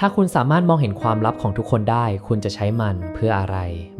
ถ้าคุณสามารถมองเห็นความลับของทุกคนได้ คุณจะใช้มันเพื่ออะไร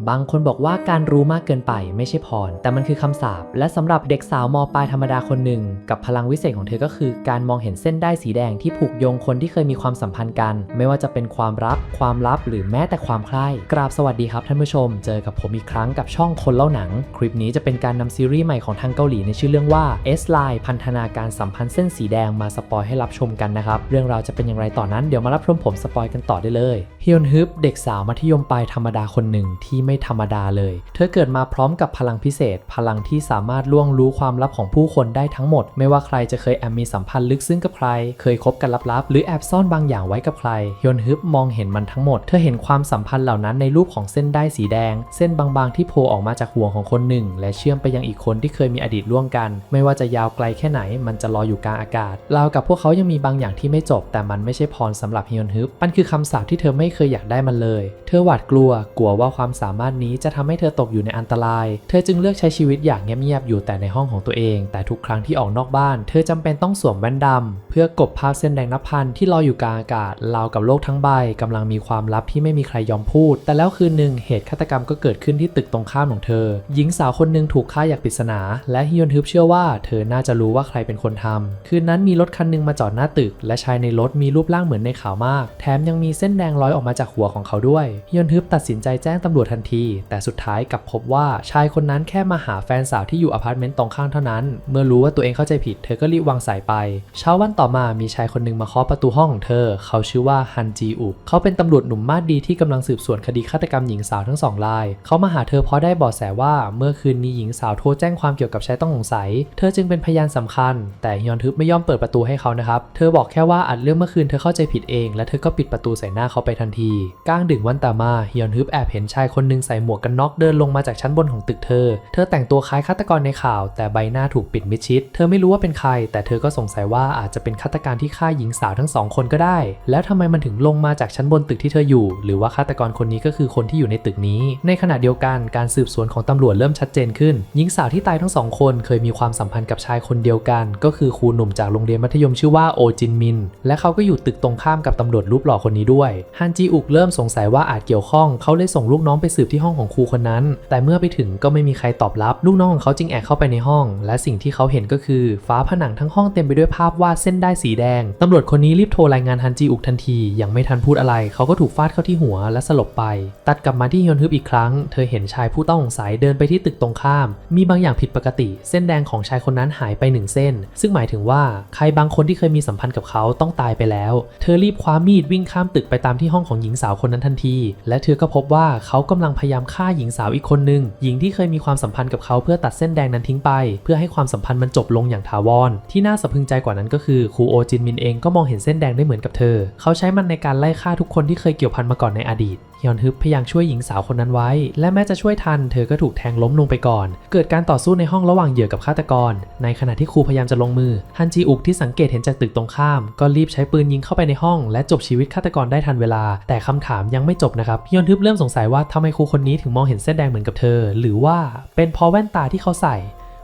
บางคนบอกว่าการรู้มากเกินไปไม่ใช่พร แต่มันคือคำสาปและสำหรับเด็กสาวมปลายธรรมดาคนหนึ่ง กับพลังวิเศษของเธอก็คือการมองเห็นเส้นได้สีแดงที่ผูกโยงคนที่เคยมีความสัมพันธ์กัน ไม่ว่าจะเป็นความรัก ความลับ หรือแม้แต่ความใคร่กราบสวัสดีครับท่านผู้ชม เจอกับผมอีกครั้งกับช่องคนเล่าหนัง คลิปนี้จะเป็นการนำซีรีส์ใหม่ของทางเกาหลีในชื่อเรื่องว่า S Line พันธนาการสัมพันธ์เส้นสีแดงมาสปอยให้รับชมกันนะครับเรื่องราวจะเป็นอย่างไรต่อนนั้นเดี๋ยวมารับชมผมสปอยกันต่อได้เลยฮิยอนฮึบเด็กสาวมัธยมปลายธรรมดาคนหนึ่งที่ไม่ธรรมดาเลย เธอเกิดมาพร้อมกับพลังพิเศษ พลังที่สามารถล่วงรู้ความลับของผู้คนได้ทั้งหมด ไม่ว่าใครจะเคยแอบมีสัมพันธ์ลึกซึ้งกับใคร เคยคบกันลับๆ หรือแอบซ่อนบางอย่างไว้กับใครฮิยอนฮึบมองเห็นมันทั้งหมด เธอเห็นความสัมพันธ์เหล่านั้นในรูปของเส้นได้สีแดง เส้นบางๆที่โผล่ออกมาจากห่วงของคนหนึ่ง และเชื่อมไปยังอีกคนที่เคยมีอดีตร่วมกัน ไม่ว่าจะยาวไกลแค่ไหน มันจะลอยอยู่กลางอากาศราวกับพวกเขายังมีบางอย่างที่ไม่จบ แต่มันไม่ใช่พรสำหรับฮิยอนฮึบมันคือคำสาปที่เธอไม่เคยอยากได้มันเลย เธอหวาดกลัว กลัวว่าความสามารถนี้จะทำให้เธอตกอยู่ในอันตราย เธอจึงเลือกใช้ชีวิตอย่างเงียบๆอยู่แต่ในห้องของตัวเอง แต่ทุกครั้งที่ออกนอกบ้าน เธอจำเป็นต้องสวมแว่นดำเพื่อกบภาพเส้นแดงนับพันที่ลอยอยู่กลางอากาศราวกับโลกทั้งใบกำลังมีความลับที่ไม่มีใครยอมพูด แต่แล้วคืนหนึ่งเหตุฆาตกรรมก็เกิดขึ้นที่ตึกตรงข้ามของเธอ หญิงสาวคนหนึ่งถูกฆ่าอย่างปริศนา และฮิยอนฮึบเชื่อว่า เธอน่าจะรู้ว่าใครเป็นคนทำคืนนั้นมีรถคันหนึงมาจอดหน้าตึก และชายในรถมีรูปร่างเหมือนในข่าวมากแถมยังมีเส้นแดงลอยออกมาจากหัวของเขาด้วยฮยอนฮึบตัดสินใจแจ้งตำรวจทันที แต่สุดท้ายกลับพบว่าชายคนนั้นแค่มาหาแฟนสาวที่อยู่อพาร์ตเมนต์ตรงข้างเท่านั้น เมื่อรู้ว่าตัวเองเข้าใจผิดเธอก็รีบวางสายไป เช้าวันต่อมามีชายคนหนึ่งมาเคาะประตูห้องของเธอ เขาชื่อว่าฮันจีอุเขาเป็นตำรวจหนุ่มมาดดีที่กำลังสืบสวนคดีฆาตกรรมหญิงสาวทั้งสองราย เขามาหาเธอเพราะได้เบาะแสว่าเมื่อคืนมีหญิงสาวโทรแจ้งความเกี่ยวกับชายต้องสงสัย เธอจึงเป็นพยานสำคัญ แต่ฮยอนทึบไม่ยอมเปิดประตูให้เขานะครับ เธอบอกแค่ว่าอัดเรื่องเมื่อคืนเธอเข้าใจผิดเองและเธอก็ปิดประตูใส่หน้าเขาไปทันทีกลางดึกวันต่อมาฮยอนฮึบแอบเห็นชายคนหนึ่งใส่หมวกกันน็อกเดินลงมาจากชั้นบนของตึกเธอ เธอแต่งตัวคล้ายฆาตกรในข่าว แต่ใบหน้าถูกปิดมิดชิด เธอไม่รู้ว่าเป็นใคร แต่เธอก็สงสัยว่าอาจจะเป็นฆาตการที่ฆ่าหญิงสาวทั้งสองคนก็ได้ แล้วทำไมมันถึงลงมาจากชั้นบนตึกที่เธออยู่ หรือว่าฆาตกรคนนี้ก็คือคนที่อยู่ในตึกนี้ ในขณะเดียวกันการสืบสวนของตำรวจเริ่มชัดเจนขึ้น หญิงสาวที่ตายทั้งสองคนเคยมีความสัมพันธ์กับชายคนเดียวกัน ก็คือครูหนุ่มจากโรงเรียนมัธยมชื่อว่าโอจินมิน และเขาก็อยู่ตึกตรงข้ามกับตำรวจรูปหล่อคนนี้ด้วย ฮันจีอุกเริ่มสงสัยว่าอาจเกี่ยวข้อง เขาเลยส่งลูกน้องไปสืบที่ห้องของครูคนนั้น แต่เมื่อไปถึงก็ไม่มีใครตอบรับ ลูกน้องของเขาจึงแอบเข้าไปในห้อง และสิ่งที่เขาเห็นก็คือฝาผนังทั้งห้องเต็มไปด้วยภาพวาดเส้นได้สีแดง ตำรวจคนนี้รีบโทรรายงานฮันจีอุกทันที ยังไม่ทันพูดอะไร เขาก็ถูกฟาดเข้าที่หัวและสลบไป ตัดกลับมาที่ฮยอนฮึบอีกครั้ง เธอเห็นชายผู้ต้องสงสัยเดินไปที่ตึกตรงข้าม มีบางอย่างผิดปกติ เส้นแดงของชายคนนั้นหายไปหนึ่งเส้น ซึ่งหมายถึงว่าใครบางคนที่เคยมีสัมพันธ์กับเขาต้องตายไปแล้ว เธอรีบคว้ามีดวิงข้ามตึกไปตามที่ห้องของหญิงสาวคนนั้นทันที และเธอก็พบว่าเขากำลังพยายามฆ่าหญิงสาวอีกคนหนึ่งหญิงที่เคยมีความสัมพันธ์กับเขาเพื่อตัดเส้นแดงนั้นทิ้งไป เพื่อให้ความสัมพันธ์มันจบลงอย่างถาวร ที่น่าสะพึงใจกว่านั้นก็คือครูโอจินมินเองก็มองเห็นเส้นแดงได้เหมือนกับเธอ เขาใช้มันในการไล่ฆ่าทุกคนที่เคยเกี่ยวพันมาก่อนในอดีตฮยอนฮึบพยายามช่วยหญิงสาวคนนั้นไว้ และแม้จะช่วยทัน เธอก็ถูกแทงล้มลงไปก่อน เกิดการต่อสู้ในห้องระหว่างเหยื่อกับฆาตกร ในขณะที่ครูพยายามจะลงมือ ฮันจีอุกที่สังเกตเห็นจากตึกตรงข้าม ก็รีบใช้ปืนยิงเข้าไปในห้อง และจบชีวิตฆาตกรได้ทันเวลา แต่คำถามยังไม่จบนะครับฮยอนฮึบเริ่มสงสัยว่าทำไมครูคนนี้ถึงมองเห็นเส้นแดงเหมือนกับเธอ หรือว่าเป็นเพราะแว่นตาที่เขาใส่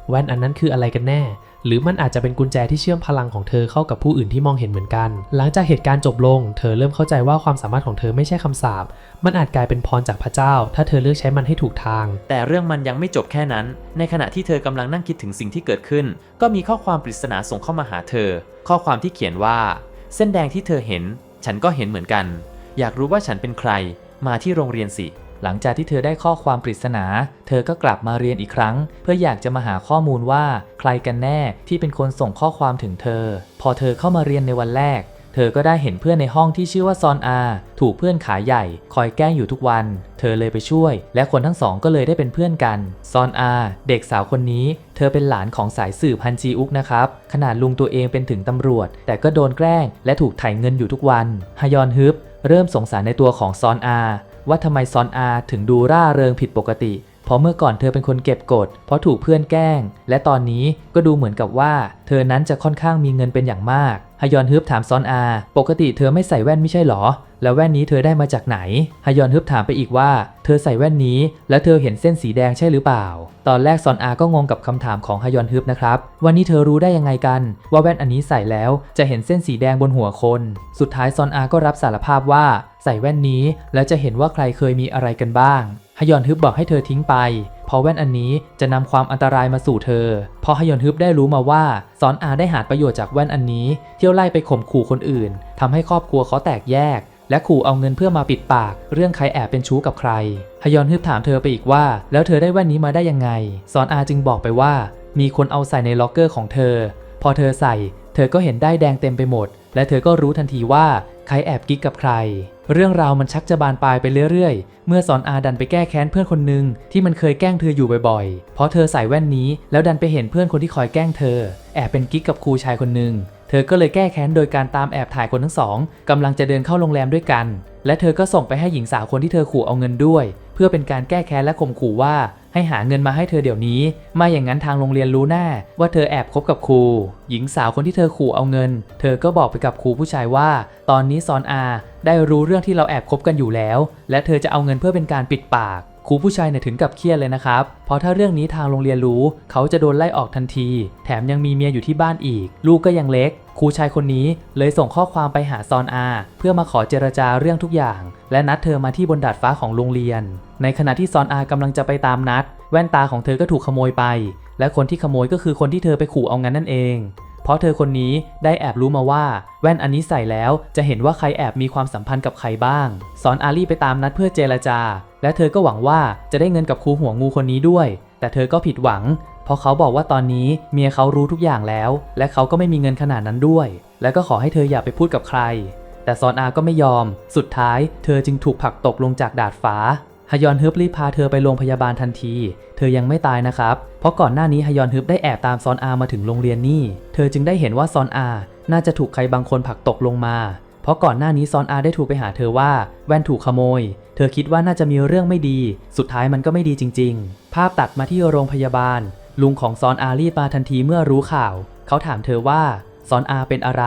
แว่นอันนั้นคืออะไรกันแน่ หรือมันอาจจะเป็นกุญแจที่เชื่อมพลังของเธอเข้ากับผู้อื่นที่มองเห็นเหมือนกัน หลังจากเหตุการณ์จบลง เธอเริ่มเข้าใจว่าความสามารถของเธอไม่ใช่คำสาปมันอาจกลายเป็นพรจากพระเจ้า ถ้าเธอเลือกใช้มันให้ถูกทาง แต่เรื่องมันยังไม่จบแค่นั้น ในขณะที่เธอกำลังนั่งคิดถึงสิ่งที่เกิดขึ้น ก็มีข้อความปริศนาส่งเข้ามาหาเธอ ข้อความที่เขียนว่า เส้นแดงที่เธอเห็น ฉันก็เห็นเหมือนกัน อยากรู้ว่าฉันเป็นใคร มาที่โรงเรียนสิ หลังจากที่เธอได้ข้อความปริศนา เธอก็กลับมาเรียนอีกครั้ง เพื่ออยากจะมาหาข้อมูลว่า ใครกันแน่ที่เป็นคนส่งข้อความถึงเธอ พอเธอเข้ามาเรียนในวันแรก เธอก็ได้เห็นเพื่อนในห้องที่ชื่อว่าซอนอา ถูกเพื่อนขาใหญ่ คอยแกล้งอยู่ทุกวัน เธอเลยไปช่วย และคนทั้งสองก็เลยได้เป็นเพื่อนกัน ซอนอา เด็กสาวคนนี้เธอเป็นหลานของสายสืบฮันจีอุกนะครับ ขนาดลุงตัวเองเป็นถึงตำรวจ แต่ก็โดนแกล้ง และถูกไถ่เงินอยู่ทุกวัน ฮยอนฮึบเริ่มสงสารในตัวของซอนอา ว่าทำไมซอนอาถึงดูร่าเริงผิดปกติ เพราะเมื่อก่อนเธอเป็นคนเก็บกด เพราะถูกเพื่อนแกล้ง และตอนนี้ก็ดูเหมือนกับว่า เธอนั้นจะค่อนข้างมีเงินเป็นอย่างมากฮยอนฮึบถามซอนอา ปกติเธอไม่ใส่แว่นไม่ใช่หรอ แล้วแว่นนี้เธอได้มาจากไหนฮยอนฮึบถามไปอีกว่า เธอใส่แว่นนี้ แล้วเธอเห็นเส้นสีแดงใช่หรือเปล่า ตอนแรกซอนอาก็งงกับคำถามของฮยอนฮึบนะครับ วันนี้เธอรู้ได้ยังไงกัน ว่าแว่นอันนี้ใส่แล้วจะเห็นเส้นสีแดงบนหัวคน สุดท้ายซอนอาก็รับสารภาพว่า ใส่แว่นนี้แล้วจะเห็นว่าใครเคยมีอะไรกันบ้าง ฮยอนฮึบบอกให้เธอทิ้งไป เพราะแว่นอันนี้จะนำความอันตรายมาสู่เธอ พอฮยอนฮึบได้รู้มาว่าซอนอาได้หาประโยชน์จากแว่นอันนี้ เที่ยวไล่ไปข่มขู่คนอื่นทำให้ครอบครัวเขาแตกแยก และขู่เอาเงินเพื่อมาปิดปาก เรื่องใครแอบเป็นชู้กับใครฮยอนฮึบถามเธอไปอีกว่า แล้วเธอได้แว่นนี้มาได้ยังไง ซอนอาจึงบอกไปว่า มีคนเอาใส่ในล็อกเกอร์ของเธอ พอเธอใส่ เธอก็เห็นได้แดงเต็มไปหมด และเธอก็รู้ทันทีว่าใครแอบกิ๊กกับใคร เรื่องราวมันชักจะบานปลายไปเรื่อยๆ เมื่อสอนอาดันไปแก้แค้นเพื่อนคนหนึ่งที่มันเคยแกล้งเธออยู่บ่อยๆ เพราะเธอใส่แว่นนี้แล้วดันไปเห็นเพื่อนคนที่คอยแกล้งเธอ แอบเป็นกิ๊กกับครูชายคนหนึ่งเธอก็เลยแก้แค้นโดยการตามแอบถ่ายคนทั้งสองกำลังจะเดินเข้าโรงแรมด้วยกัน และเธอก็ส่งไปให้หญิงสาวคนที่เธอขู่เอาเงินด้วย เพื่อเป็นการแก้แค้นและข่มขู่ว่า ให้หาเงินมาให้เธอเดี๋ยวนี้ ไม่อย่างนั้นทางโรงเรียนรู้แน่ว่าเธอแอบคบกับครู หญิงสาวคนที่เธอขู่เอาเงิน เธอก็บอกไปกับครูผู้ชายว่า ตอนนี้ซอนอาได้รู้เรื่องที่เราแอบคบกันอยู่แล้ว และเธอจะเอาเงินเพื่อเป็นการปิดปากครูผู้ชายเนี่ยถึงกับเครียดเลยนะครับ เพราะถ้าเรื่องนี้ทางโรงเรียนรู้ เขาจะโดนไล่ออกทันที แถมยังมีเมียอยู่ที่บ้านอีก ลูกก็ยังเล็ก ครูชายคนนี้เลยส่งข้อความไปหาซอนอา เพื่อมาขอเจรจาเรื่องทุกอย่าง และนัดเธอมาที่บนดาดฟ้าของโรงเรียน ในขณะที่ซอนอากำลังจะไปตามนัด แว่นตาของเธอก็ถูกขโมยไป และคนที่ขโมยก็คือคนที่เธอไปขู่เอางั้นนั่นเอง เพราะเธอคนนี้ได้แอบรู้มาว่า แว่นอันนี้ใส่แล้วจะเห็นว่าใครแอบมีความสัมพันธ์กับใครบ้างสอนอาลี่ไปตามนัดเพื่อเจรจา และเธอก็หวังว่าจะได้เงินกับครูหัวงูคนนี้ด้วย แต่เธอก็ผิดหวัง เพราะเขาบอกว่าตอนนี้เมียเขารู้ทุกอย่างแล้ว และเขาก็ไม่มีเงินขนาดนั้นด้วย และก็ขอให้เธออย่าไปพูดกับใคร แต่ซอนอาก็ไม่ยอม สุดท้าย เธอจึงถูกผลักตกลงจากดาดฟ้าฮยอนฮึบรีบพาเธอไปโรงพยาบาลทันที เธอยังไม่ตายนะครับ เพราะก่อนหน้านี้ฮยอนฮึบได้แอบตามซอนอามาถึงโรงเรียนนี่ เธอจึงได้เห็นว่าซอนอา น่าจะถูกใครบางคนผลักตกลงมา เพราะก่อนหน้านี้ซอนอาได้ถูกไปหาเธอว่าแว่นถูกขโมย เธอคิดว่าน่าจะมีเรื่องไม่ดี สุดท้ายมันก็ไม่ดีจริง ๆ ภาพตัดมาที่โรงพยาบาล ลุงของซอนอารีบมาทันทีเมื่อรู้ข่าว เขาถามเธอว่าซอนอาเป็นอะไร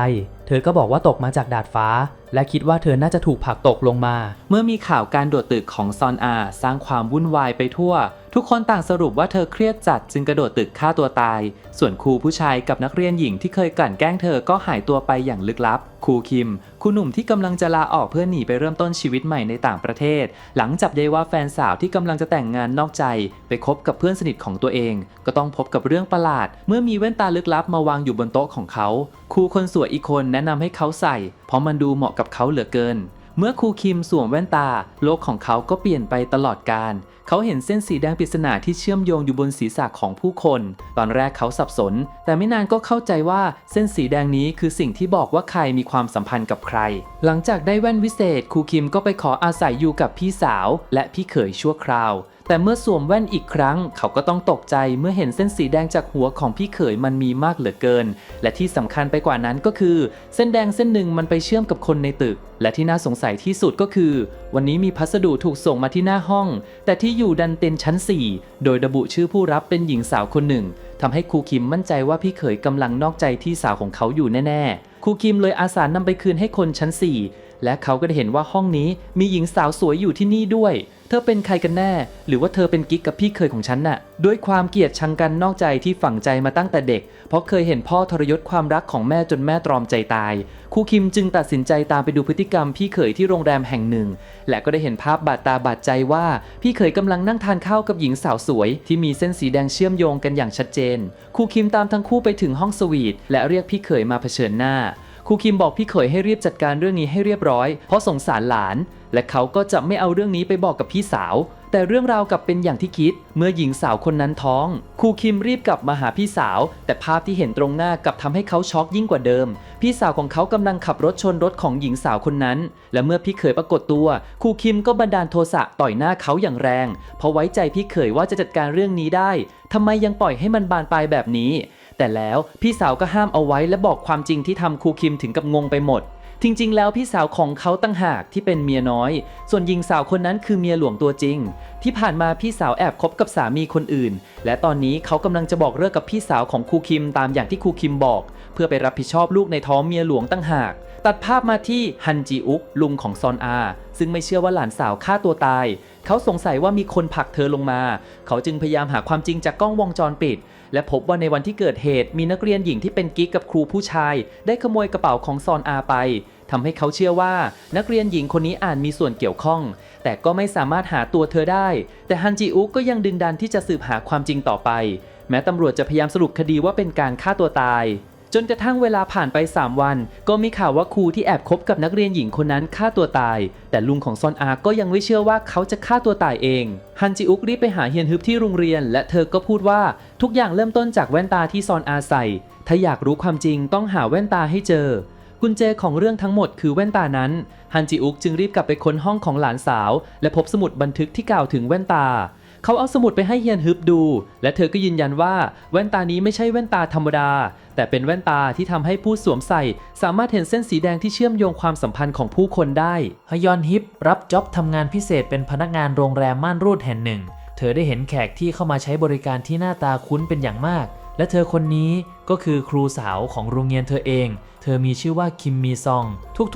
เธอก็บอกว่าตกมาจากดาดฟ้า และคิดว่าเธอน่าจะถูกผลักตกลงมา เมื่อมีข่าวการโดดตึกของซอนอา สร้างความวุ่นวายไปทั่ว ทุกคนต่างสรุปว่าเธอเครียดจัดจึงกระโดดตึกฆ่าตัวตาย ส่วนครูผู้ชายกับนักเรียนหญิงที่เคยกลั่นแกล้งเธอก็หายตัวไปอย่างลึกลับ ครูคิมครูหนุ่มที่กำลังจะลาออกเพื่อหนีไปเริ่มต้นชีวิตใหม่ในต่างประเทศ หลังจับได้ว่าแฟนสาวที่กำลังจะแต่งงานนอกใจ ไปคบกับเพื่อนสนิทของตัวเอง ก็ต้องพบกับเรื่องประหลาด เมื่อมีแว่นตาลึกลับมาวางอยู่บนโต๊ะของเขา ครูคนสวยอีกคนแนะนำให้เขาใส่ เพราะมันดูเหมาะกับเขาเหลือเกิน เมื่อครูคิมสวมแว่นตา โลกของเขาก็เปลี่ยนไปตลอดการ เขาเห็นเส้นสีแดงปริศนาที่เชื่อมโยงอยู่บนศีรษะของผู้คน ตอนแรกเขาสับสน แต่ไม่นานก็เข้าใจว่าเส้นสีแดงนี้คือสิ่งที่บอกว่าใครมีความสัมพันธ์กับใคร หลังจากได้แว่นวิเศษครูคิมก็ไปขออาศัยอยู่กับพี่สาว และพี่เขยชั่วคราว แต่เมื่อสวมแว่นอีกครั้ง เขาก็ต้องตกใจเมื่อเห็นเส้นสีแดงจากหัวของพี่เขยมันมีมากเหลือเกิน และที่สำคัญไปกว่านั้นก็คือ เส้นแดงเส้นหนึ่งมันไปเชื่อมกับคนในตึก และที่น่าสงสัยที่สุดก็คือ วันนี้มีพัสดุถูกส่งมาที่หน้าห้อง แต่ที่อยู่ดันเป็นชั้น 4 โดยระบุชื่อผู้รับเป็นหญิงสาวคนหนึ่งทำให้ครูคิมมั่นใจว่าพี่เขยกำลังนอกใจที่สาวของเขาอยู่แน่ๆครูคิมเลยอาสานำไปคืนให้คนชั้น 4 และเขาก็ได้เห็นว่าห้องนี้มีหญิงสาวสวยอยู่ที่นี่ด้วย เธอเป็นใครกันแน่ หรือว่าเธอเป็นกิ๊กกับพี่เคยของฉันน่ะ ด้วยความเกลียดชังกันนอกใจที่ฝังใจมาตั้งแต่เด็ก เพราะเคยเห็นพ่อทรยศความรักของแม่จนแม่ตรอมใจตายครูคิมจึงตัดสินใจตามไปดูพฤติกรรมพี่เขยที่โรงแรมแห่งหนึ่ง และก็ได้เห็นภาพบาดตาบาดใจว่า พี่เขยกำลังนั่งทานข้าวกับหญิงสาวสวย ที่มีเส้นสีแดงเชื่อมโยงกันอย่างชัดเจนครูคิมตามทั้งคู่ไปถึงห้องสวีทและเรียกพี่เขยมาเผชิญหน้า ครูคิมบอกพี่เขยให้รีบจัดการเรื่องนี้ให้เรียบร้อย เพราะสงสารหลาน และเขาก็จะไม่เอาเรื่องนี้ไปบอกกับพี่สาว แต่เรื่องราวกลับเป็นอย่างที่คิด เมื่อหญิงสาวคนนั้นท้อง ครูคิมรีบกลับมาหาพี่สาว แต่ภาพที่เห็นตรงหน้ากลับทำให้เขาช็อกยิ่งกว่าเดิม พี่สาวของเขากำลังขับรถชนรถของหญิงสาวคนนั้น และเมื่อพี่เขยปรากฏตัว ครูคิมก็บันดาลโทสะต่อยหน้าเขาอย่างแรง เพราะไว้ใจพี่เขยว่าจะจัดการเรื่องนี้ได้ทำไมยังปล่อยให้มันบานปลายแบบนี้ แต่แล้วพี่สาวก็ห้ามเอาไว้และบอกความจริงที่ทำครูคิมถึงกับงงไปหมด จริง ๆ แล้วพี่สาวของเขาตั้งหากที่เป็นเมียน้อย ส่วนหญิงสาวคนนั้นคือเมียหลวงตัวจริง ที่ผ่านมาพี่สาวแอบคบกับสามีคนอื่น และตอนนี้เขากำลังจะบอกเลิกกับพี่สาวของครูคิมตามอย่างที่ครูคิมบอก เพื่อไปรับผิดชอบลูกในท้องเมียหลวงตั้งหากตัดภาพมาที่ฮันจีอุกลุงของซอนอา ซึ่งไม่เชื่อว่าหลานสาวฆ่าตัวตาย เขาสงสัยว่ามีคนผลักเธอลงมา เขาจึงพยายามหาความจริงจากกล้องวงจรปิด และพบว่าในวันที่เกิดเหตุมีนักเรียนหญิงที่เป็นกิ๊กกับครูผู้ชาย ได้ขโมยกระเป๋าของซอนอาไปทำให้เขาเชื่อว่านักเรียนหญิงคนนี้อาจมีส่วนเกี่ยวข้อง แต่ก็ไม่สามารถหาตัวเธอได้ แต่ฮันจีอุกก็ยังดึงดันที่จะสืบหาความจริงต่อไป แม้ตำรวจจะพยายามสรุปคดีว่าเป็นการฆ่าตัวตาย จนกระทั่งเวลาผ่านไป 3 วัน ก็มีข่าวว่าครูที่แอบคบกับนักเรียนหญิงคนนั้นฆ่าตัวตาย แต่ลุงของซอนอาก็ยังไม่เชื่อว่าเขาจะฆ่าตัวตายเอง ฮันจิอุกรีบไปหาเฮียนฮึบที่โรงเรียน และเธอก็พูดว่าทุกอย่างเริ่มต้นจากแว่นตาที่ซอนอาใส่ ถ้าอยากรู้ความจริงต้องหาแว่นตาให้เจอกุญแจของเรื่องทั้งหมดคือแว่นตานั้น ฮันจิอุกจึงรีบกลับไปค้นห้องของหลานสาว และพบสมุดบันทึกที่กล่าวถึงแว่นตา เขาเอาสมุดไปให้เฮียนฮึบดู และเธอก็ยืนยันว่า แว่นตานี้ไม่ใช่แว่นตาธรรมดา แต่เป็นแว่นตาที่ทำให้ผู้สวมใส่ สามารถเห็นเส้นสีแดงที่เชื่อมโยงความสัมพันธ์ของผู้คนได้ฮยอนฮิปรับจ็อบทำงานพิเศษเป็นพนักงานโรงแรมม่านรูดแห่งหนึ่ง เธอได้เห็นแขกที่เข้ามาใช้บริการที่หน้าตาคุ้นเป็นอย่างมาก และเธอคนนี้ก็คือครูสาวของโรงเรียนเธอเอง เธอมีชื่อว่าคิมมีซอง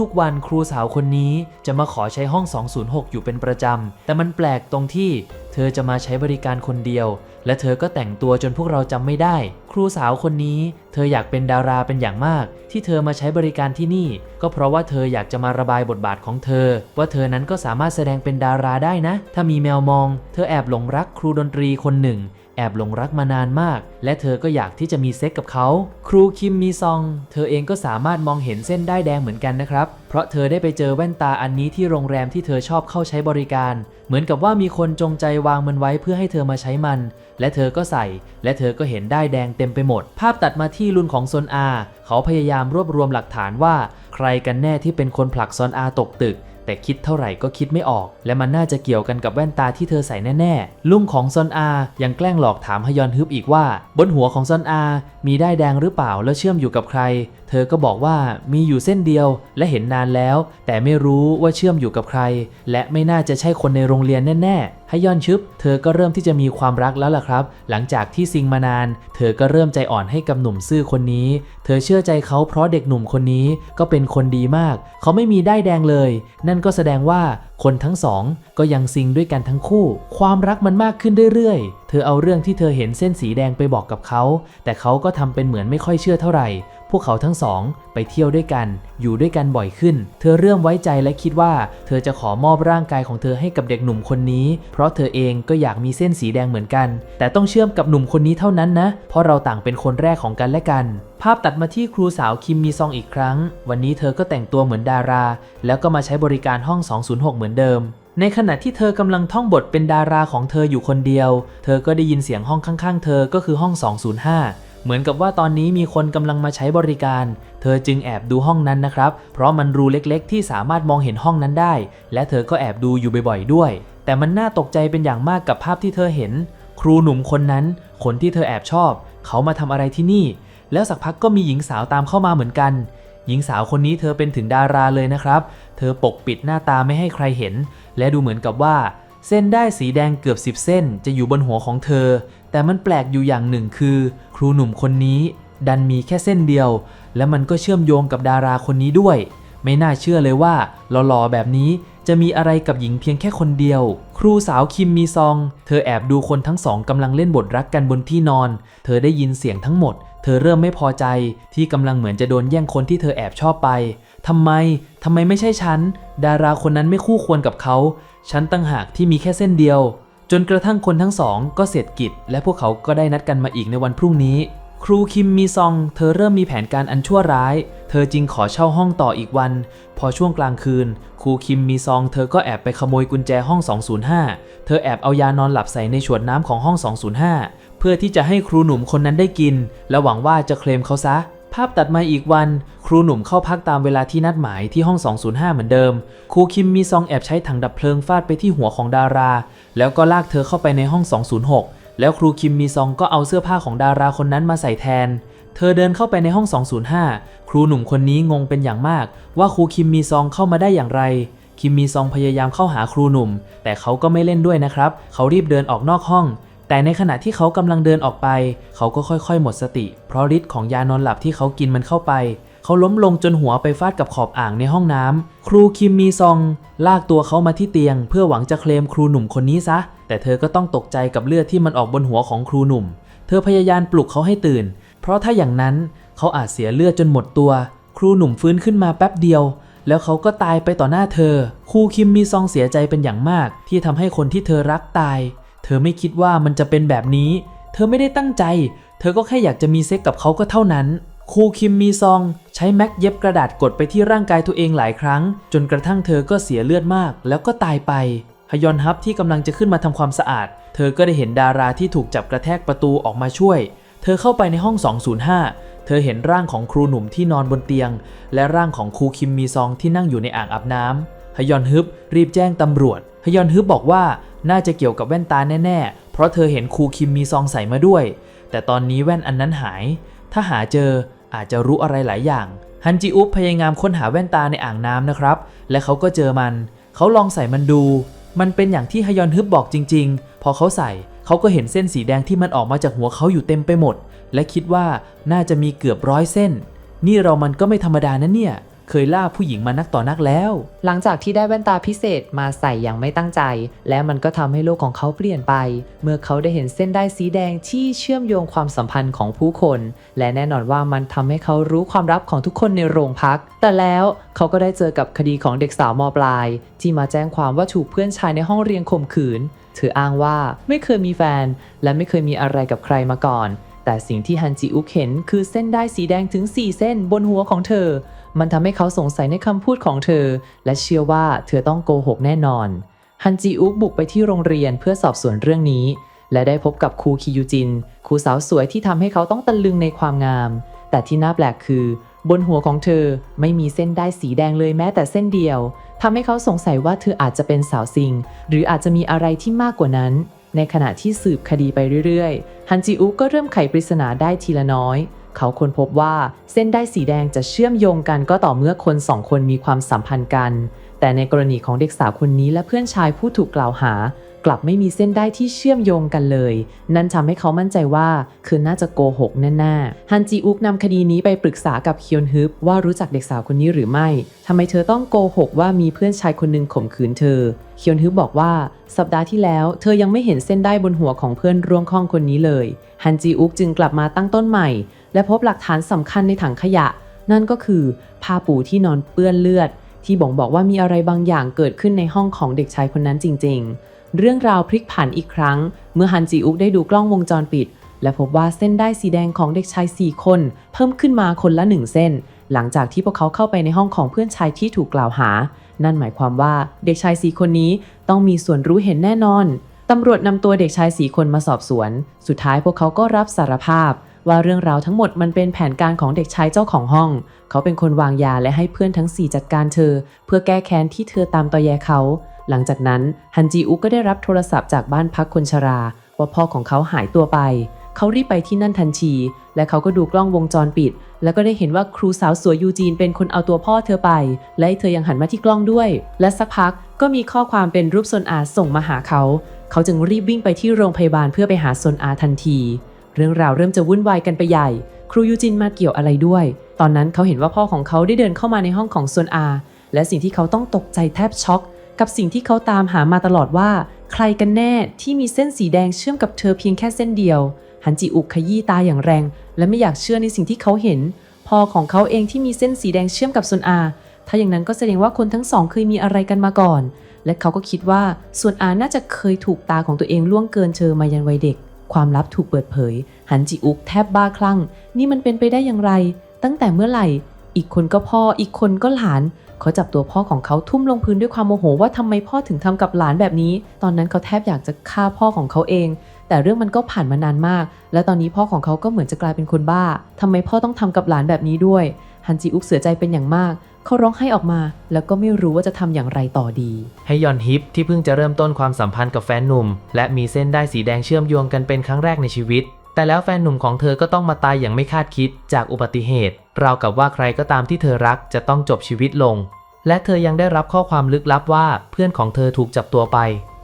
ทุกๆ วันครูสาวคนนี้จะมาขอใช้ห้อง 206 อยู่เป็นประจำ แต่มันแปลกตรงที่ เธอจะมาใช้บริการคนเดียว และเธอก็แต่งตัวจนพวกเราจำไม่ได้ ครูสาวคนนี้ เธออยากเป็นดาราเป็นอย่างมาก ที่เธอมาใช้บริการที่นี่ ก็เพราะว่าเธออยากจะมาระบายบทบาทของเธอ ว่าเธอนั้นก็สามารถแสดงเป็นดาราได้นะ ถ้ามีแมวมอง เธอแอบหลงรักครูดนตรีคนหนึ่ง อบหลงรักมานานมาก และเธอก็อยากที่จะมีเซ็กกับเขา ครูคิมมีซอง เธอเองก็สามารถมองเห็นเส้นได้แดงเหมือนกันนะครับ เพราะเธอได้ไปเจอแว่นตาอันนี้ที่โรงแรมที่เธอชอบเข้าใช้บริการ เหมือนกับว่ามีคนจงใจวางมันไว้เพื่อให้เธอมาใช้มัน และเธอก็ใส่ และเธอก็เห็นได้แดงเต็มไปหมด ภาพตัดมาที่ลุนของซนอา เขาพยายามรวบรวมหลักฐานว่า ใครกันแน่ที่เป็นคนผลักซอนอาตกตึก แต่คิดเท่าไหร่ก็คิดไม่ออก และมันน่าจะเกี่ยวกันกับแว่นตาที่เธอใส่แน่ๆลุงของซอนอายังแกล้งหลอกถามฮยอนฮึบอีกว่า บนหัวของซอนอา มีได้แดงหรือเปล่าแล้วเชื่อมอยู่กับใคร เธอก็บอกว่ามีอยู่เส้นเดียวและเห็นนานแล้ว แต่ไม่รู้ว่าเชื่อมอยู่กับใคร และไม่น่าจะใช่คนในโรงเรียนแน่ๆ ฮยอนชึบ เธอก็เริ่มที่จะมีความรักแล้วล่ะครับ หลังจากที่ซิงมานาน เธอก็เริ่มใจอ่อนให้กับหนุ่มซื่อคนนี้ เธอเชื่อใจเขาเพราะเด็กหนุ่มคนนี้ก็เป็นคนดีมาก เขาไม่มีได้แดงเลย นั่นก็แสดงว่าคนทั้งสองก็ยังซิงด้วยกันทั้งคู่ ความรักมันมากขึ้นเรื่อยๆ เธอเอาเรื่องที่เธอเห็นเส้นสีแดงไปบอกกับเขา แต่เขาก็ทำเป็นเหมือนไม่ค่อยเชื่อเท่าไหร่ พวกเขาทั้งสองไปเที่ยวด้วยกัน อยู่ด้วยกันบ่อยขึ้น เธอเริ่มไว้ใจและคิดว่า เธอจะขอมอบร่างกายของเธอให้กับเด็กหนุ่มคนนี้ เพราะเธอเองก็อยากมีเส้นสีแดงเหมือนกัน แต่ต้องเชื่อมกับหนุ่มคนนี้เท่านั้นนะ เพราะเราต่างเป็นคนแรกของกันและกัน ภาพตัดมาที่ครูสาวคิมมีซองอีกครั้ง วันนี้เธอก็แต่งตัวเหมือนดารา แล้วก็มาใช้บริการห้อง 206 เหมือนเดิมในขณะที่เธอกำลังท่องบทเป็นดาราของเธออยู่คนเดียว เธอก็ได้ยินเสียงห้องข้างๆ เธอก็คือห้อง 205 เหมือนกับว่าตอนนี้มีคนกำลังมาใช้บริการ เธอจึงแอบดูห้องนั้นนะครับ เพราะมันรูเล็กๆ ที่สามารถมองเห็นห้องนั้นได้ และเธอก็แอบดูอยู่บ่อยๆด้วย แต่มันน่าตกใจเป็นอย่างมากกับภาพที่เธอเห็น ครูหนุ่มคนนั้น คนที่เธอแอบชอบ เขามาทำอะไรที่นี่ แล้วสักพักก็มีหญิงสาวตามเข้ามาเหมือนกัน หญิงสาวคนนี้เธอเป็นถึงดาราเลยนะครับ เธอปกปิดหน้าตาไม่ให้ใครเห็น และดูเหมือนกับว่าเส้นได้สีแดงเกือบ10เส้นจะอยู่บนหัวของเธอ แต่มันแปลกอยู่อย่างหนึ่งคือ ครูหนุ่มคนนี้ดันมีแค่เส้นเดียว และมันก็เชื่อมโยงกับดาราคนนี้ด้วย ไม่น่าเชื่อเลยว่าหล่อๆแบบนี้จะมีอะไรกับหญิงเพียงแค่คนเดียว ครูสาวคิมมีซอง เธอแอบดูคนทั้งสองกำลังเล่นบทรักกันบนที่นอน เธอได้ยินเสียงทั้งหมด เธอเริ่มไม่พอใจ ที่กำลังเหมือนจะโดนแย่งคนที่เธอแอบชอบไปทำไมทำไมไม่ใช่ฉัน ดาราคนนั้นไม่คู่ควรกับเขา ฉันตั้งหากที่มีแค่เส้นเดียว จนกระทั่งคนทั้งสองก็เสร็จกิจ และพวกเขาก็ได้นัดกันมาอีกในวันพรุ่งนี้ ครูคิมมีซอง เธอเริ่มมีแผนการอันชั่วร้าย เธอจึงขอเช่าห้องต่ออีกวัน พอช่วงกลางคืน ครูคิมมีซอง เธอก็แอบไปขโมยกุญแจห้อง 205 เธอแอบเอายานอนหลับใส่ในขวดน้ำของห้อง 205 เพื่อที่จะให้ครูหนุ่มคนนั้นได้กิน และหวังว่าจะเคลมเขาซะ ภาพตัดมาอีกวัน ครูหนุ่มเข้าพักตามเวลาที่นัดหมายที่ห้อง 205 เหมือนเดิม ครูคิมมีซองแอบใช้ถังดับเพลิงฟาดไปที่หัวของดารา แล้วก็ลากเธอเข้าไปในห้อง 206 แล้วครูคิมมีซองก็เอาเสื้อผ้าของดาราคนนั้นมาใส่แทน เธอเดินเข้าไปในห้อง 205 ครูหนุ่มคนนี้งงเป็นอย่างมาก ว่าครูคิมมีซองเข้ามาได้อย่างไร คิมมีซองพยายามเข้าหาครูหนุ่ม แต่เขาก็ไม่เล่นด้วยนะครับ เขารีบเดินออกนอกห้อง แต่ในขณะที่เขากำลังเดินออกไป เขาก็ค่อยๆ หมดสติ เพราะฤทธิ์ของยานอนหลับที่เขากินมันเข้าไป เขาล้มลงจนหัวไปฟาดกับขอบอ่างในห้องน้ำครูคิมมีซอง ลากตัวเขามาที่เตียง เพื่อหวังจะเคลมครูหนุ่มคนนี้ซะ แต่เธอก็ต้องตกใจกับเลือดที่มันออกบนหัวของครูหนุ่ม เธอพยายามปลุกเขาให้ตื่น เพราะถ้าอย่างนั้นเขาอาจเสียเลือดจนหมดตัว ครูหนุ่มฟื้นขึ้นมาแป๊บเดียวแล้วเขาก็ตายไปต่อหน้าเธอ ครูคิมมีซองเสียใจเป็นอย่างมาก ที่ทำให้คนที่เธอรักตาย ธอไม่คิดว่ามันจะเป็นแบบนี้ เธอไม่ได้ตั้งใจ เธอก็แค่อยากจะมีเซ็กกับเขาก็เท่านั้น ครูคิมมีซองใช้แม็กเย็บกระดาษกดไปที่ร่างกายตัวเองหลายครั้ง จนกระทั่งเธอก็เสียเลือดมาก แล้วก็ตายไปฮยอนฮับที่กำลังจะขึ้นมาทำความสะอาด เธอก็ได้เห็นดาราที่ถูกจับกระแทกประตูออกมาช่วย เธอเข้าไปในห้อง 205 เธอเห็นร่างของครูหนุ่มที่นอนบนเตียง และร่างของครูคิมมีซองที่นั่งอยู่ในอ่างอาบน้ำฮยอนฮึบรีบแจ้งตำรวจ ฮยอนฮึบบอกว่าน่าจะเกี่ยวกับแว่นตาแน่ๆ เพราะเธอเห็นครูคิมมีซองใส่มาด้วย แต่ตอนนี้แว่นอันนั้นหาย ถ้าหาเจออาจจะรู้อะไรหลายอย่าง ฮันจิอุปพยายามค้นหาแว่นตาในอ่างน้ำนะครับ และเขาก็เจอมัน เขาลองใส่มันดู มันเป็นอย่างที่ฮยอนฮึบบอกจริง ๆ พอเขาใส่เขาก็เห็นเส้นสีแดงที่มันออกมาจากหัวเขาอยู่เต็มไปหมด และคิดว่าน่าจะมีเกือบร้อยเส้น นี่เรามันก็ไม่ธรรมดานะเนี่ย เคยล่าผู้หญิงมานักต่อนักแล้ว หลังจากที่ได้แว่นตาพิเศษมาใส่อย่างไม่ตั้งใจ และมันก็ทำให้โลกของเขาเปลี่ยนไป เมื่อเขาได้เห็นเส้นได้สีแดงที่เชื่อมโยงความสัมพันธ์ของผู้คน และแน่นอนว่ามันทำให้เขารู้ความลับของทุกคนในโรงพัก แต่แล้วเขาก็ได้เจอกับคดีของเด็กสาวมปลาย ที่มาแจ้งความว่าถูกเพื่อนชายในห้องเรียนข่มขืน เธออ้างว่าไม่เคยมีแฟน และไม่เคยมีอะไรกับใครมาก่อน แต่สิ่งที่ฮันจิอุกเห็นคือเส้นได้สีแดงถึง 4 เส้นบนหัวของเธอ มันทำให้เขาสงสัยในคำพูดของเธอ และเชื่อว่าเธอต้องโกหกแน่นอน ฮันจิอุกบุกไปที่โรงเรียนเพื่อสอบสวนเรื่องนี้ และได้พบกับครูคิยูจิน ครูสาวสวยที่ทำให้เขาต้องตะลึงในความงาม แต่ที่น่าแปลกคือบนหัวของเธอไม่มีเส้นได้สีแดงเลยแม้แต่เส้นเดียวทำให้เขาสงสัยว่าเธออาจจะเป็นสาวซิง หรืออาจจะมีอะไรที่มากกว่านั้น ในขณะที่สืบคดีไปเรื่อยๆ ฮันจิอุก็เริ่มไขปริศนาได้ทีละน้อย เขาค้นพบว่าเส้นได้สีแดงจะเชื่อมโยงกันก็ต่อเมื่อคนสองคนมีความสัมพันธ์กัน แต่ในกรณีของเด็กสาวคนนี้และเพื่อนชายผู้ถูกกล่าวหา กลับไม่มีเส้นได้ที่เชื่อมโยงกันเลย นั่นทำให้เขามั่นใจว่าคือน่าจะโกหกแน่ๆฮันจีอุกนำคดีนี้ไปปรึกษากับเคียนฮึบว่ารู้จักเด็กสาวคนนี้หรือไม่ทำไมเธอต้องโกหกว่ามีเพื่อนชายคนหนึ่งข่มขืนเธอ เคียนฮึบบอกว่าสัปดาห์ที่แล้ว เธอยังไม่เห็นเส้นได้บนหัวของเพื่อนร่วมข้องคนนี้เลย ฮันจีอุกจึงกลับมาตั้งต้นใหม่ และพบหลักฐานสำคัญในถังขยะ นั่นก็คือผ้าปูที่นอนเปื้อนเลือดที่บ่งบอกว่ามีอะไรบางอย่างเกิดขึ้นในห้องของเด็กชายคนนั้นจริง ๆ เรื่องราวพลิกผันอีกครั้ง เมื่อฮันจีอุกได้ดูกล้องวงจรปิด และพบว่าเส้นได้สีแดงของเด็กชาย 4 คน เพิ่มขึ้นมาคนละ 1 เส้น หลังจากที่พวกเขาเข้าไปในห้องของเพื่อนชายที่ถูกกล่าวหา นั่นหมายความว่าเด็กชาย 4 คนนี้ต้องมีส่วนรู้เห็นแน่นอนตำรวจนำตัวเด็กชาย 4 คนมาสอบสวน สุดท้ายพวกเขาก็รับสารภาพว่าเรื่องราวทั้งหมดมันเป็นแผนการของเด็กชายเจ้าของห้อง เขาเป็นคนวางยาและให้เพื่อนทั้ง 4 จัดการเธอ เพื่อแก้แค้นที่เธอตามตอแยเขา หลังจากนั้นฮันจีอุก็ได้รับโทรศัพท์จากบ้านพักคนชรา ว่าพ่อของเขาหายตัวไป เขารีบไปที่นั่นทันที และเขาก็ดูกล้องวงจรปิด แล้วก็ได้เห็นว่าครูสาวสวยยูจีนเป็นคนเอาตัวพ่อเธอไป และเธอยังหันมาที่กล้องด้วย และสักพักก็มีข้อความเป็นรูปซนอาส่งมาหาเขา เขาจึงรีบวิ่งไปที่โรงพยาบาลเพื่อไปหาซนอาทันที เรื่องราวเริ่มจะวุ่นวายกันไปใหญ่ ครูยูจินมาเกี่ยวอะไรด้วย ตอนนั้นเขาเห็นว่าพ่อของเขาได้เดินเข้ามาในห้องของซนอา และสิ่งที่เขาต้องตกใจแทบช็อก กับสิ่งที่เขาตามหามาตลอดว่า ใครกันแน่ที่มีเส้นสีแดงเชื่อมกับเธอเพียงแค่เส้นเดียวฮันจิอุกขยี้ตาอย่างแรง และไม่อยากเชื่อในสิ่งที่เขาเห็นพ่อของเขาเองที่มีเส้นสีแดงเชื่อมกับซนอา ถ้าอย่างนั้นก็แสดงว่าคนทั้งสองเคยมีอะไรกันมาก่อน และเขาก็คิดว่าส่วนอาน่าจะเคยถูกตาของตัวเองล่วงเกินเธอมายันวัยเด็ก ความลับถูกเปิดเผยฮันจิอุกแทบบ้าคลั่ง นี่มันเป็นไปได้อย่างไร ตั้งแต่เมื่อไหร่ อีกคนก็พ่ออีกคนก็หลาน เขาจับตัวพ่อของเขาทุ่มลงพื้นด้วยความโมโหว่าทำไมพ่อถึงทำกับหลานแบบนี้ ตอนนั้นเขาแทบอยากจะฆ่าพ่อของเขาเอง แต่เรื่องมันก็ผ่านมานานมาก และตอนนี้พ่อของเขาก็เหมือนจะกลายเป็นคนบ้าทำไมพ่อต้องทำกับหลานแบบนี้ด้วย ฮันจิอุกเสียใจเป็นอย่างมาก เขาร้องไห้ออกมา แล้วก็ไม่รู้ว่าจะทำอย่างไรต่อดีให้ยอนฮิปที่เพิ่งจะเริ่มต้นความสัมพันธ์กับแฟนหนุ่ม และมีเส้นได้สีแดงเชื่อมโยงกันเป็นครั้งแรกในชีวิต แต่แล้วแฟนหนุ่มของเธอก็ต้องมาตายอย่างไม่คาดคิดจากอุบัติเหตุ ราวกับว่าใครก็ตามที่เธอรักจะต้องจบชีวิตลง และเธอยังได้รับข้อความลึกลับว่าเพื่อนของเธอถูกจับตัวไป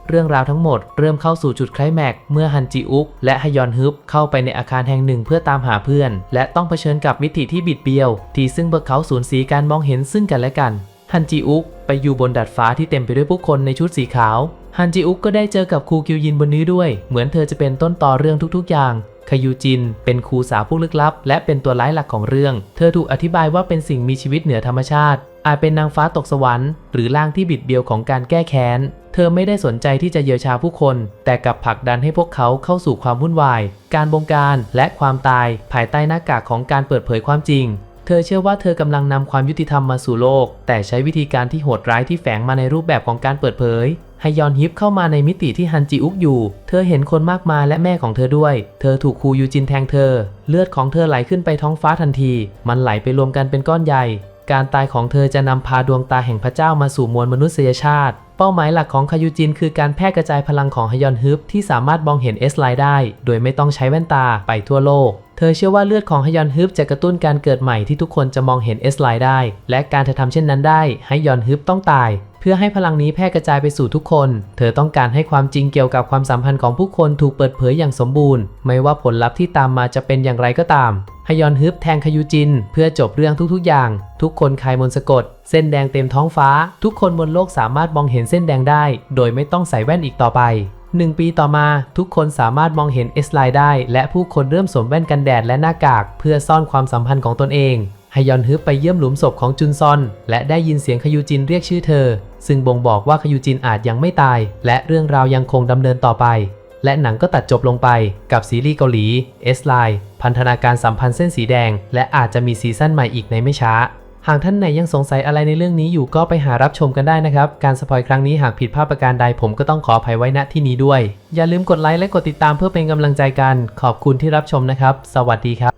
เรื่องราวทั้งหมดเริ่มเข้าสู่จุดไคลแม็กซ์เมื่อฮันจิอุกและฮยอนฮึบเข้าไปในอาคารแห่งหนึ่งเพื่อตามหาเพื่อน และต้องเผชิญกับมิติที่บิดเบี้ยว ที่ซึ่งพวกเขาสูญเสียการมองเห็นซึ่งกันและกันฮันจิอุกไปอยู่บนดาดฟ้าที่เต็มไปด้วยผู้คนในชุดสีขาวฮันจิอุกก็ได้เจอกับครูกิวยินบนนี้ด้วย เหมือนเธอจะเป็นต้นต่อเรื่องทุกๆอย่าง คายูจิน เป็นครูสาวผู้ลึกลับ และเป็นตัวร้ายหลักของเรื่อง เธอถูกอธิบายว่าเป็นสิ่งมีชีวิตเหนือธรรมชาติ อาจเป็นนางฟ้าตกสวรรค์หรือร่างที่บิดเบี้ยวของการแก้แค้น เธอไม่ได้สนใจที่จะเยียวยาผู้คน แต่กลับผลักดันให้พวกเขาเข้าสู่ความวุ่นวาย การบงการและความตาย ภายใต้หน้ากากของการเปิดเผยความจริงเธอเชื่อว่าเธอกำลังนำความยุติธรรมมาสู่โลก แต่ใช้วิธีการที่โหดร้ายที่แฝงมาในรูปแบบของการเปิดเผย ให้ยอนฮิปเข้ามาในมิติที่ฮันจิอุกอยู่ เธอเห็นคนมากมายและแม่ของเธอด้วย เธอถูกครูยูจินแทงเธอ เลือดของเธอไหลขึ้นไปท้องฟ้าทันที มันไหลไปรวมกันเป็นก้อนใหญ่ การตายของเธอจะนำพาดวงตาแห่งพระเจ้ามาสู่มวลมนุษยชาติ เป้าหมายหลักของคายูจินคือการแพร่กระจายพลังของฮยอนฮึบที่สามารถมองเห็นเอสไลน์ได้ โดยไม่ต้องใช้แว่นตาไปทั่วโลกเธอเชื่อว่าเลือดของฮยอนฮึบจะกระตุ้นการเกิดใหม่ที่ทุกคนจะมองเห็นเอสไลน์ได้ และการเธอทำเช่นนั้นได้ฮยอนฮึบต้องตาย พื่อให้พลังนี้แพร่กระจายไปสู่ทุกคน เธอต้องการให้ความจริงเกี่ยวกับความสัมพันธ์ของผู้คนถูกเปิดเผยอย่างสมบูรณ์ ไม่ว่าผลลัพธ์ที่ตามมาจะเป็นอย่างไรก็ตามฮยอนฮึบแทงคยูจิน เพื่อจบเรื่องทุกๆอย่าง ทุกคนคลายมนต์สะกด เส้นแดงเต็มท้องฟ้า ทุกคนบนโลกสามารถมองเห็นเส้นแดงได้ โดยไม่ต้องใส่แว่นอีกต่อไปหนึ่งปีต่อมาทุกคนสามารถมองเห็นเอสไลน์ได้ และผู้คนเริ่มสวมแว่นกันแดดและหน้ากาก เพื่อซ่อนความสัมพันธ์ของตนเอง ฮยอนฮึบไปเยี่ยมหลุมศพของจุนซอน และได้ยินเสียงคยูจินเรียกชื่อเธอ ซึ่งบ่งบอกว่าคยูจินอาจยังไม่ตาย และเรื่องราวยังคงดำเนินต่อไป และหนังก็ตัดจบลงไปกับซีรีส์เกาหลี S Line พันธนาการสัมพันธ์เส้นสีแดง และอาจจะมีซีซั่นใหม่อีกในไม่ช้า หากท่านไหนยังสงสัยอะไรในเรื่องนี้อยู่ก็ไปหารับชมกันได้นะครับ การสปอยครั้งนี้หากผิดพลาดประการใดผมก็ต้องขออภัยไว้ณที่นี้ด้วย อย่าลืมกดไลค์และกดติดตามเพื่อเป็นกำลังใจกัน ขอบคุณที่รับชมนะครับ สวัสดีครับ